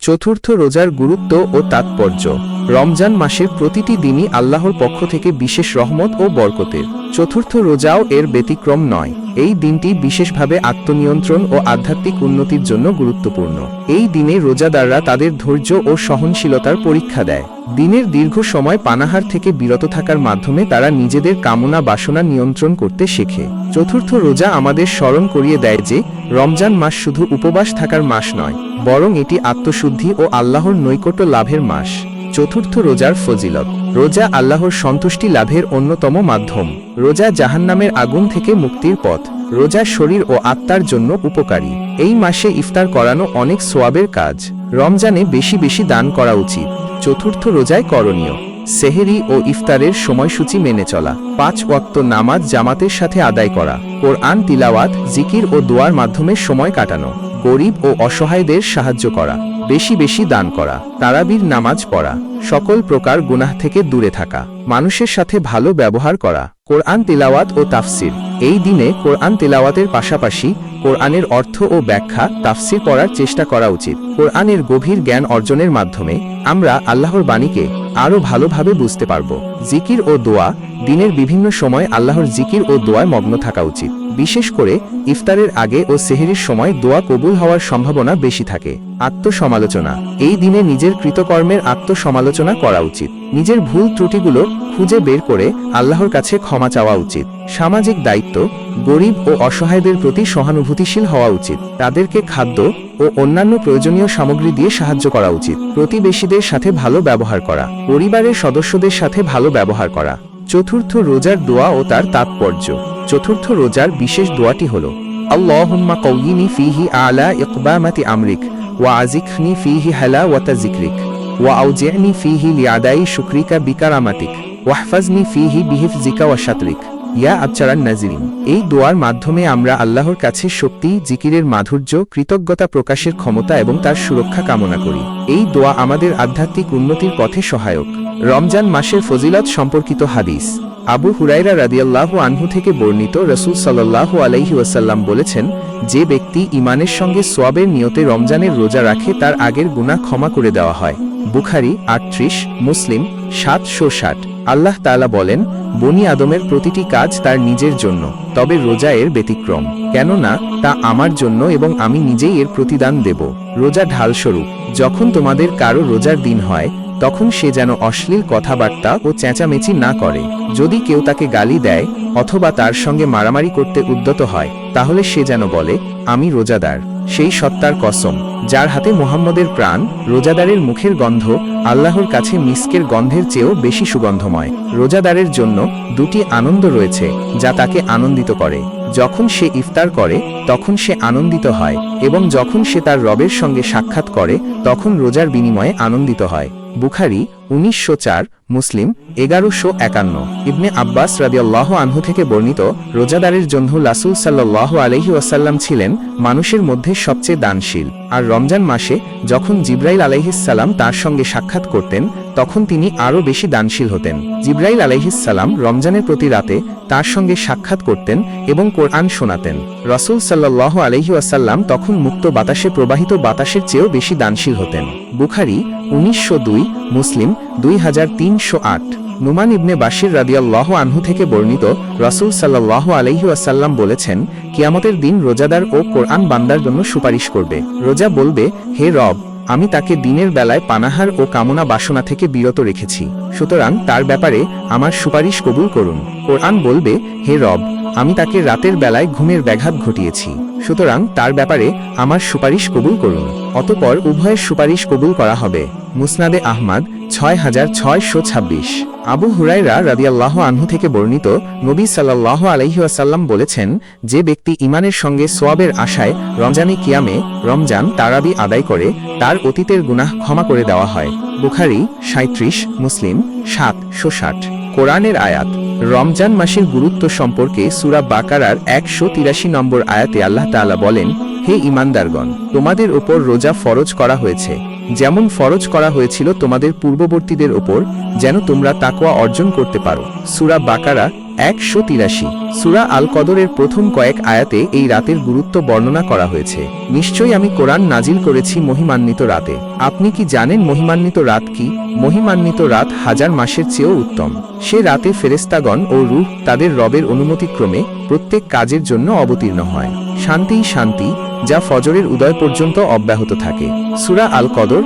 চতুর্থ রোজার গুরুত্ব ও তাৎপর্য। রমজান মাসের প্রতিটি দিনই আল্লাহর পক্ষ থেকে বিশেষ রহমত ও বরকতের। চতুর্থ রোজাও এর ব্যতিক্রম নয়। এই দিনটি বিশেষভাবে আত্মনিয়ন্ত্রণ ও আধ্যাত্মিক উন্নতির জন্য গুরুত্বপূর্ণ। এই দিনে রোজাদাররা তাদের ধৈর্য ও সহনশীলতার পরীক্ষা দেয়। দিনের দীর্ঘ সময় পানাহার থেকে বিরত থাকার মাধ্যমে তারা নিজেদের কামনা বাসনা নিয়ন্ত্রণ করতে শেখে। চতুর্থ রোজা আমাদের স্মরণ করিয়ে দেয় যে, রমজান মাস শুধু উপবাস থাকার মাস নয়, বরং এটি আত্মশুদ্ধি ও আল্লাহর নৈকট্য লাভের মাস। চতুর্থ রোজার ফজিলত। রোজা আল্লাহর সন্তুষ্টি লাভের অন্যতম মাধ্যম। রোজা জাহান্নামের আগুন থেকে মুক্তির পথ। রোজা শরীর ও আত্মার জন্য উপকারী। এই মাসে ইফতার করানো অনেক সোয়াবের কাজ। রমজানে বেশি বেশি দান করা উচিত। চতুর্থ রোজায় করণীয়। সেহেরি ও ইফতারের সময়সূচি মেনে চলা। পাঁচ ওয়াক্ত নামাজ জামাতের সাথে আদায় করা। কোরআন, তিলাওয়াত, জিকির ও দোয়ার মাধ্যমে সময় কাটানো। গরিব ও অসহায়দের সাহায্য করা, বেশি বেশি দান করা, তারাবির নামাজ পড়া, সকল প্রকার গুনাহ থেকে দূরে থাকা, মানুষের সাথে ভালো ব্যবহার করা, কোরআন তেলাওয়াত ও তাফসির। এই দিনে কোরআন তেলাওয়াতের পাশাপাশি কোরআনের অর্থ ও ব্যাখ্যা তাফসির করার চেষ্টা করা উচিত। কোরআনের গভীর জ্ঞান অর্জনের মাধ্যমে আমরা আল্লাহর বাণীকে আরও ভালোভাবে বুঝতে পারব। জিকির ও দোয়া দিনের বিভিন্ন সময় আল্লাহর জিকির ও দোয়ায় মগ্ন থাকা উচিত। বিশেষ করে ইফতারের আগে ও সেহেরির সময় দোয়া কবুল হওয়ার সম্ভাবনা বেশি থাকে। আত্মসমালোচনা। এই দিনে নিজের কৃতকর্মের আত্মসমালোচনা করা উচিত। নিজের ভুল ত্রুটিগুলো খুঁজে বের করে আল্লাহর কাছে ক্ষমা চাওয়া উচিত। সামাজিক দায়িত্ব, গরিব ও অসহায়দের প্রতি সহানুভূতিশীল হওয়া উচিত। তাদেরকে খাদ্য ও অন্যান্য প্রয়োজনীয় সামগ্রী দিয়ে সাহায্য করা উচিত। প্রতিবেশীদের সাথে ভালো ব্যবহার করা। পরিবারের সদস্যদের সাথে ভালো ব্যবহার করা। চতুর্থ রোজার দোয়া ও তার তাৎপর্য। চতুর্থ রোজার বিশেষ দোয়াটি হল কৌয়িনি ফিহি আলা ইকবামাতি আমরিক ওয়া আজিকনি ফিহি হালা ওয়াতা জিক্রিক ওয়া আউজিআনি ফিহি লিয়াদাই শুক্রিকা বিকারামাতিক ওয়াহফাজনি ফিহি বিহিফজিকা ওয়া শাতরিক ইয়া আচ্চারান নাজিরিন এই দোয়ার মাধ্যমে আমরা আল্লাহর কাছে শক্তি, জিকিরের মাধুর্য, কৃতজ্ঞতা প্রকাশের ক্ষমতা এবং তার সুরক্ষা কামনা করি। এই দোয়া আমাদের আধ্যাত্মিক উন্নতির পথে সহায়ক। রমজান মাসের ফজিলত সম্পর্কিত হাদিস। আবু হুরাইরা রাদিয়াল্লাহু আনহু থেকে বর্ণিত রসুল সাল্লাল্লাহু আলাইহি ওয়াসাল্লাম বলেছেন, যে ব্যক্তি ইমানের সঙ্গে সোয়াবের নিয়তে রমজানের রোজা রাখে তার আগের গুনাহ ক্ষমা করে দেওয়া হয়। বুখারি আটত্রিশ, মুসলিম সাতশো ষাট। আল্লাহ তাআলা বলেন, বনি আদমের প্রতিটি কাজ তার নিজের জন্য, তবে রোজা এর ব্যতিক্রম। কেননা, তা আমার জন্য এবং আমি নিজেই এর প্রতিদান দেব। রোজা ঢালস্বরূপ, যখন তোমাদের কারও রোজার দিন হয়, তখন সে যেন অশ্লীল কথাবার্তা ও চেঁচামেচি না করে। যদি কেউ তাকে গালি দেয়, অথবা তার সঙ্গে মারামারি করতে উদ্যত হয়, তাহলে সে যেন বলে, আমি রোজাদার। সেই সত্তার কসম, যার হাতে মোহাম্মদের প্রাণ, রোজাদারের মুখের গন্ধ, আল্লাহর কাছে মিস্কের গন্ধের চেয়েও বেশি সুগন্ধময়। রোজাদারের জন্য দুটি আনন্দ রয়েছে, যা তাকে আনন্দিত করে। যখন সে ইফতার করে, তখন সে আনন্দিত হয়, এবং যখন সে তার রবের সঙ্গে সাক্ষাৎ করে, তখন রোজার বিনিময়ে আনন্দিত হয়। বুখারি উনিশশো চার মুসলিম এগারোশো একান্ন। ইবনে আব্বাস রাদিয়াল্লাহ আনহু থেকে বর্ণিত রোজাদারের জন্য লাসুল সাল্লাহ আলহি ওয়াসাল্লাম ছিলেন মানুষের মধ্যে সবচেয়ে দানশীল। আর রমজান মাসে যখন জিব্রাইল আলাইহিসাল্লাম তার সঙ্গে সাক্ষাৎ করতেন, তখন তিনি আরও বেশি দানশীল হতেন। জিব্রাইল আলাইহিসাল্লাম রমজানের প্রতি রাতে তার সঙ্গে সাক্ষাৎ করতেন এবং কোরআন শোনাতেন। রসুল সাল্লাহ আলহি ওয়াসাল্লাম তখন মুক্ত বাতাসে প্রবাহিত বাতাসের চেয়েও বেশি দানশীল হতেন। বুখারি উনিশশো দুই মুসলিম দুই হাজার তিনশো আট। নুমান ইবনে বাশির রাদিয়াল্লাহ আনহু থেকে বর্ণিত রসুল সাল্লাহ আলহি আসাল্লাম বলেছেন, কিয়ামতের দিন রোজাদার ও কোরআন বান্দার জন্য সুপারিশ করবে। রোজা বলবে, হে রব, আমি তাকে দিনের বেলায় পানাহার ও কামনা বাসনা থেকে বিরত রেখেছি। সুতরাং তার ব্যাপারে আমার সুপারিশ কবুল করুন। কোরআন বলবে, হে রব, আমি তাকে রাতের বেলায় ঘুমের ব্যাঘাত ঘটিয়েছি। সুতরাং তার ব্যাপারে আমার সুপারিশ কবুল করুন। অতপর উভয়ের সুপারিশ কবুল করা হবে। মুসনাদে আহমাদ ছয় হাজার ছয়শো ছাব্বিশ। আবু হুরাইরা রাদিয়াল্লাহ আনহু থেকে বর্ণিত নবী সাল্লাহ আলহিউসাল্লাম বলেছেন, যে ব্যক্তি ইমানের সঙ্গে সোয়াবের আশায় রমজানে কিয়ামে রমজান তারাবি আদায় করে, তার অতীতের গুনাহ ক্ষমা করে দেওয়া হয়। বুখারি সাঁত্রিশ মুসলিম সাতশো ষাট। কোরআনের আয়াত, রমজান মাসের গুরুত্ব সম্পর্কে সুরা বাকারার একশো তিরাশি নম্বর আয়াতে আল্লাহ তাআলা বলেন, হে ইমানদারগণ তোমাদের ওপর রোজা ফরজ করা হয়েছে। যেমন ফরজ করা হয়েছিল তোমাদের পূর্ববর্তীদের ওপর, যেন তোমরা তাকওয়া অর্জন করতে পারো। সুরা বাকারা একশো তিরাশি। সুরা আল কদরের প্রথম কয়েক আয়াতে এই রাতের গুরুত্ব বর্ণনা করা হয়েছে। নিশ্চয়ই আমি কোরআন নাজিল করেছি মহিমান্বিত রাতে। আপনি কি জানেন মহিমান্বিত রাত কি? মহিমান্বিত রাত হাজার মাসের চেয়েও উত্তম। সে রাতে ফেরেস্তাগণ ও রূহ তাদের রবের অনুমতিক্রমে প্রত্যেক কাজের জন্য অবতীর্ণ হয়। শান্তিই শান্তি যা ফজরের উদয় পর্যন্ত অব্যাহত থাকে। সুরা আল কদর